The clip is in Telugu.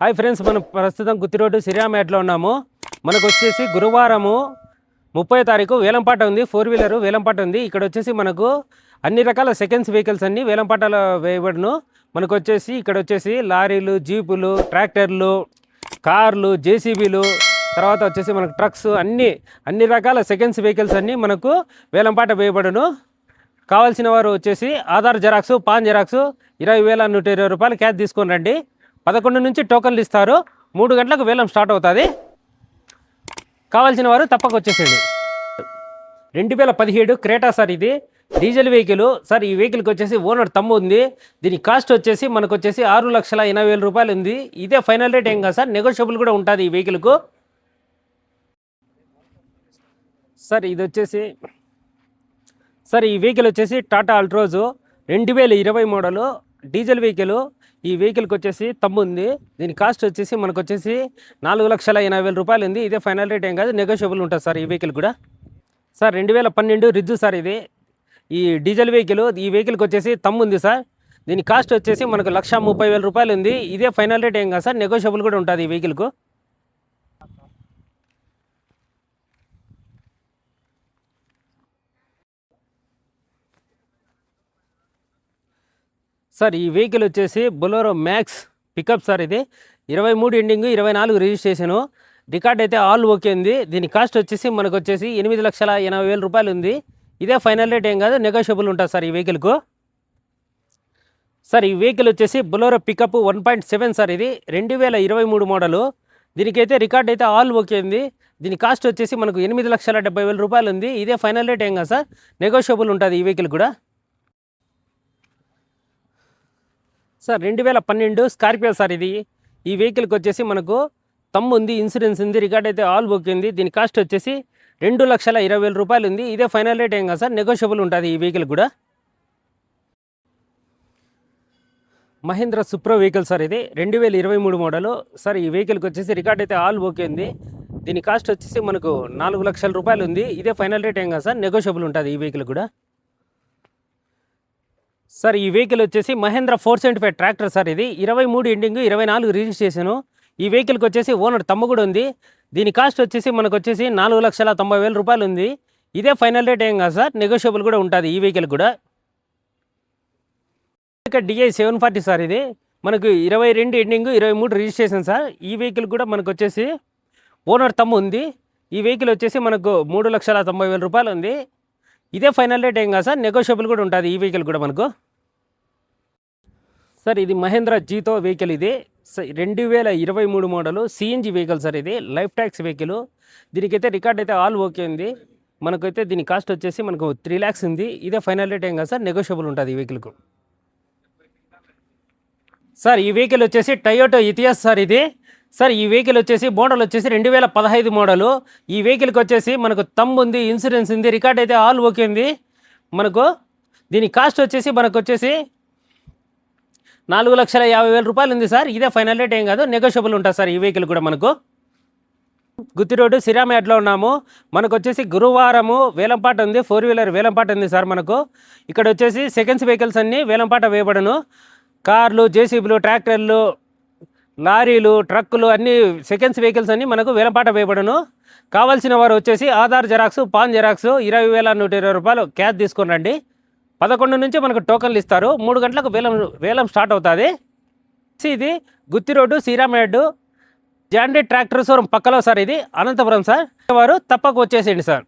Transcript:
హాయ్ ఫ్రెండ్స్ మనం ప్రస్తుతం గుత్తి రోడ్డు సిరియామేట్లో ఉన్నాము. మనకు వచ్చేసి గురువారము ముప్పై తారీఖు వేలంపాట ఉంది ఫోర్ వీలర్ వేలంపాట ఉంది. ఇక్కడ వచ్చేసి మనకు అన్ని రకాల సెకండ్స్ వెహికల్స్ అన్ని వేలంపాటలో వేయబడును. మనకు వచ్చేసి ఇక్కడ వచ్చేసి లారీలు జీపులు ట్రాక్టర్లు కార్లు జేసీబీలు తర్వాత వచ్చేసి మనకు ట్రక్స్ అన్ని అన్ని రకాల సెకండ్స్ వెహికల్స్ అన్నీ మనకు వేలంపాట వేయబడును. కావాల్సిన వారు వచ్చేసి ఆధార్ జెరాక్స్ పాన్ జెరాక్స్ ఇరవై వేల నూట ఇరవై రూపాయలు క్యాష్ తీసుకొని రండి. పదకొండు నుంచి టోకన్లు ఇస్తారు. మూడు గంటలకు వేలం స్టార్ట్ అవుతుంది. కావాల్సిన వారు తప్పక వచ్చేసేయండి. రెండు వేల పదిహేడు క్రేటా సార్ ఇది. Diesel vehicle. సార్ ఈ వెహికల్కి వచ్చేసి ఓనర్ తమ్ము ఉంది. దీని కాస్ట్ వచ్చేసి మనకు వచ్చేసి ఆరు లక్షల ఎనభై వేల రూపాయలు ఉంది. ఇదే ఫైనల్ రేట్ ఏం కాదు సార్? నెగోషియబుల్ కూడా ఉంటుంది ఈ వెహికల్కు. సార్ ఇది వచ్చేసి సార్ ఈ వెహికల్ వచ్చేసి టాటా అల్ట్రోజు రెండు వేల ఇరవై మోడలు. డీజిల్ వెహికల్ ఈ వెహికల్కి వచ్చేసి తమ్ము ఉంది. దీని కాస్ట్ వచ్చేసి మనకు వచ్చేసి నాలుగు లక్షల ఎనభై వేల రూపాయలు ఉంది. ఇదే ఫైనల్ రేట్ ఏం కాదు నెగోషియబుల్ ఉంటుంది సార్ ఈ వెహికల్ కూడా. సార్ రెండు వేల పన్నెండు రిజ్జు సార్ ఇది. ఈ డీజిల్ వెహికల్ ఈ వెహికల్కి వచ్చేసి తమ్ము ఉంది సార్. దీని కాస్ట్ వచ్చేసి మనకు లక్ష ముప్పై వేల రూపాయలు ఉంది. ఇదే ఫైనల్ రేట్ ఏం కాదు సార్ నెగోషియబుల్ కూడా ఉంటుంది ఈ వెహికల్కు. సార్ ఈ వెహికల్ వచ్చేసి బొలోరో మ్యాక్స్ పికప్ సార్ ఇది. ఇరవై మూడు ఎండింగ్ ఇరవై నాలుగు రిజిస్ట్రేషను. రికార్డ్ అయితే ఆల్ ఓకే ఉంది. దీని కాస్ట్ వచ్చేసి మనకు వచ్చేసి ఎనిమిది లక్షల ఎనభై వేల రూపాయలు ఉంది. ఇదే ఫైనల్ రేట్ ఏం కాదు నెగోషియబుల్ ఉంటుంది సార్ ఈ వెహికల్కు. సార్ ఈ వెహికల్ వచ్చేసి Bolero pickup one point seven sir ఇది. రెండు వేల ఇరవై మూడు మోడలు. దీనికైతే రికార్డ్ అయితే ఆల్ ఓకే ఉంది. దీని కాస్ట్ వచ్చేసి మనకు ఎనిమిది లక్షల డెబ్బై వేల రూపాయలు ఉంది. ఇదే ఫైనల్ రేట్ ఏం కాదు సార్ నెగోషియబుల్ ఉంటుంది ఈ వెహికల్ కూడా. సార్ రెండు వేల పన్నెండు స్కార్పియో సార్ ఇది. ఈ వెహికల్కి వచ్చేసి మనకు తమ్ముంది ఇన్సూరెన్స్ ఉంది రికార్డ్ అయితే ఆల్ బుక్ ఉంది. దీని కాస్ట్ వచ్చేసి రెండు లక్షల ఇరవై వేల రూపాయలు ఉంది. ఇదే ఫైనల్ రేట్ ఏం కాదు సార్ నెగోషియబుల్ ఉంటుంది ఈ వెహికల్ కూడా. మహేంద్ర సుప్రో వెహికల్ సార్ ఇది రెండు వేల ఇరవై మూడు మోడలు. సార్ ఈ వెహికల్కి వచ్చేసి రికార్డ్ అయితే ఆల్ ఓకే ఉంది. దీని కాస్ట్ వచ్చేసి మనకు నాలుగు లక్షల రూపాయలు ఉంది. ఇదే ఫైనల్ రేట్ ఏం కాదు సార్ నెగోషియబుల్ ఉంటుంది ఈ వెహికల్ కూడా. సార్ ఈ వెహికల్ వచ్చేసి Mahindra four seventy five tractor sir ఇది. ఇరవై మూడు ఎండింగ్ ఇరవై నాలుగు రిజిస్ట్రేషను. ఈ వెహికల్కి వచ్చేసి ఓనర్ తమ్ము కూడా ఉంది. దీని కాస్ట్ వచ్చేసి మనకు వచ్చేసి నాలుగు లక్షల తొంభై వేల రూపాయలు ఉంది. ఇదే ఫైనల్ రేట్ ఏం కాదు సార్ నెగోషియబుల్ కూడా ఉంటుంది ఈ వెహికల్ కూడా. డిఐ సెవెన్ ఫార్టీ సార్ ఇది. మనకు ఇరవై రెండు ఎండింగ్ ఇరవై మూడు రిజిస్ట్రేషన్ సార్. ఈ వెహికల్ కూడా మనకు వచ్చేసి ఓనర్ తమ్ము ఉంది. ఈ వెహికల్ వచ్చేసి మనకు మూడు లక్షల తొంభై వేల రూపాయలు ఉంది. ఇదే ఫైనల్ రేట్ ఏం కాదు సార్? నెగోషియబుల్ కూడా ఉంటుంది ఈ వెహికల్ కూడా మనకు. సార్ ఇది మహేంద్ర జీతో వెహికల్ ఇది. రెండు వేల ఇరవై మూడు మోడలు సిఎన్జి వెహికల్ సార్ ఇది. లైఫ్ ట్యాక్స్ వెహికల్ దీనికైతే రికార్డ్ అయితే ఆల్ ఓకే ఉంది. మనకైతే దీని కాస్ట్ వచ్చేసి మనకు త్రీ ల్యాక్స్ ఉంది. ఇదే ఫైనల్ రేట్ ఏం కాదు సార్? నెగోషియబుల్ ఉంటుంది ఈ వెహికల్కు సార్ ఈ వెహికల్ వచ్చేసి టయోటో ఇతిహాస్ సార్ ఇది. సార్ ఈ వెహికల్ వచ్చేసి మోడల్ వచ్చేసి రెండు వేల పదహైదు మోడలు. ఈ వెహికల్కి వచ్చేసి మనకు తమ్ము ఉంది ఇన్సూరెన్స్ ఉంది రికార్డ్ అయితే ఆల్ ఓకే ఉంది. మనకు దీని కాస్ట్ వచ్చేసి మనకు వచ్చేసి నాలుగు లక్షల యాభై వేల రూపాయలు ఉంది సార్. ఇదే ఫైనల్ రేట్ ఏం కాదు నెగోషియబుల్ ఉంటుంది సార్ ఈ వెహికల్ కూడా మనకు. గుత్తి రోడ్డు సిరామేట్లో ఉన్నాము. మనకు వచ్చేసి గురువారము వేలంపాట ఉంది ఫోర్ వీలర్ వేలంపాట ఉంది సార్ మనకు. ఇక్కడ వచ్చేసి సెకండ్స్ వెహికల్స్ అన్నీ వేలంపాట వేయబడను. కార్లు జేసీబీలు ట్రాక్టర్లు లారీలు ట్రక్కులు అన్ని సెకండ్స్ వెహికల్స్ అన్నీ మనకు వేలంపాట వేయబడను. కావాల్సిన వారు వచ్చేసి ఆధార్ జెరాక్స్ పాన్ జెరాక్స్ ఇరవై వేల నూట ఇరవై రూపాయలు క్యాష్ తీసుకుని రండి. పదకొండు నుంచి మనకు టోకన్లు ఇస్తారు. మూడు గంటలకు వేలం వేలం స్టార్ట్ అవుతుంది. ఇది గుత్తి రోడ్డు శ్రీరామేడ్డు జాండీ ట్రాక్టర్ షోరూమ్ పక్కలో సార్ ఇది. అనంతపురం సార్. వారు తప్పక వచ్చేసేయండి సార్.